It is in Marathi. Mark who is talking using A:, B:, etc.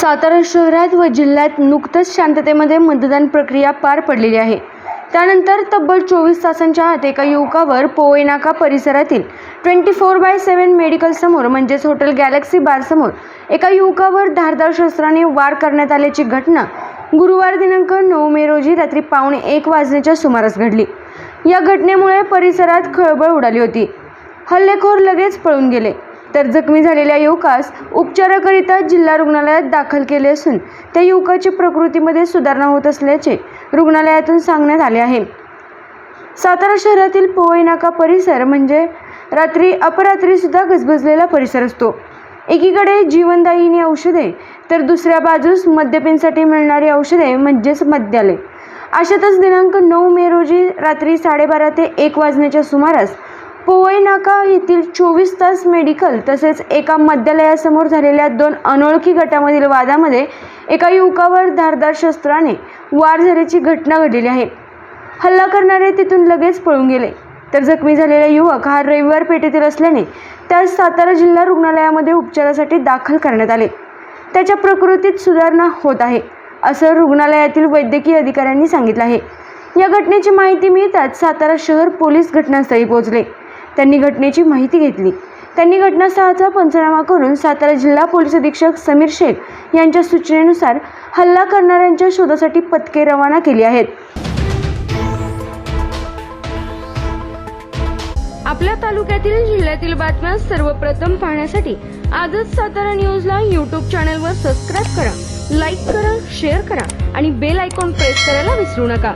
A: सातारा शहरात व जिल्ह्यात नुकतंच शांततेमध्ये मतदान प्रक्रिया पार पडलेली आहे. त्यानंतर तब्बल चोवीस तासांच्या आत एका युवकावर पोवेनाका परिसरातील twenty four by seven medical समोर म्हणजेच हॉटेल गॅलेक्सी बार समोर एका युवकावर धारदार शस्त्राने वार करण्यात आल्याची घटना गुरुवार दिनांक नऊ मे रोजी रात्री पावणे एक वाजण्याच्या सुमारास घडली. या घटनेमुळे परिसरात खळबळ उडाली होती. हल्लेखोर लगेच पळून गेले. तर जखमी झालेल्या युवकास उपचाराकरिता जिल्हा रुग्णालयात दाखल केले असून त्या युवकाची प्रकृतीमध्ये सुधारणा होत असल्याचे रुग्णालयातून सांगण्यात आले आहे. सातारा शहरातील पोवई नाका परिसर म्हणजे रात्री अपरात्रीसुद्धा गजबजलेला परिसर असतो. एकीकडे जीवनदायिनी औषधे तर दुसऱ्या बाजूस मद्यपींसाठी मिळणारी औषधे म्हणजेच मद्यालय. अशातच दिनांक नऊ मे रोजी रात्री साडेबारा ते एक वाजण्याच्या सुमारास पोवई नाका येथील चोवीस तास मेडिकल तसेच एका मद्यालयासमोर झालेल्या दोन अनोळखी गटामधील वादामध्ये एका युवकावर धारदार शस्त्राने वार झाल्याची घटना घडलेली आहे. हल्ला करणारे तिथून लगेच पळून गेले. तर जखमी झालेला युवक हा रविवार पेठेतील असल्याने त्यास सातारा जिल्हा रुग्णालयामध्ये उपचारासाठी दाखल करण्यात आले. त्याच्या प्रकृतीत सुधारणा होत आहे असं रुग्णालयातील वैद्यकीय अधिकाऱ्यांनी सांगितलं आहे. या घटनेची माहिती मिळताच सातारा शहर पोलीस घटनास्थळी पोहोचले. त्यांनी घटनेची माहिती घेतली. त्यांनी घटनास्थळाचा पंचनामा करून सातारा जिल्हा पोलीस अधीक्षक समीर शेख यांच्या सूचनेनुसार हल्ला करणाऱ्यांच्या शोधासाठी पथके रवाना केली आहेत. आपल्या तालुक्यातील जिल्ह्यातील बातम्या सर्वप्रथम पाहण्यासाठी आजच सातारा न्यूजला यूट्यूब चॅनलवर सबस्क्राईब करा लाईक करा शेअर करा आणि बेल आयकॉन प्रेस करायला विसरू नका.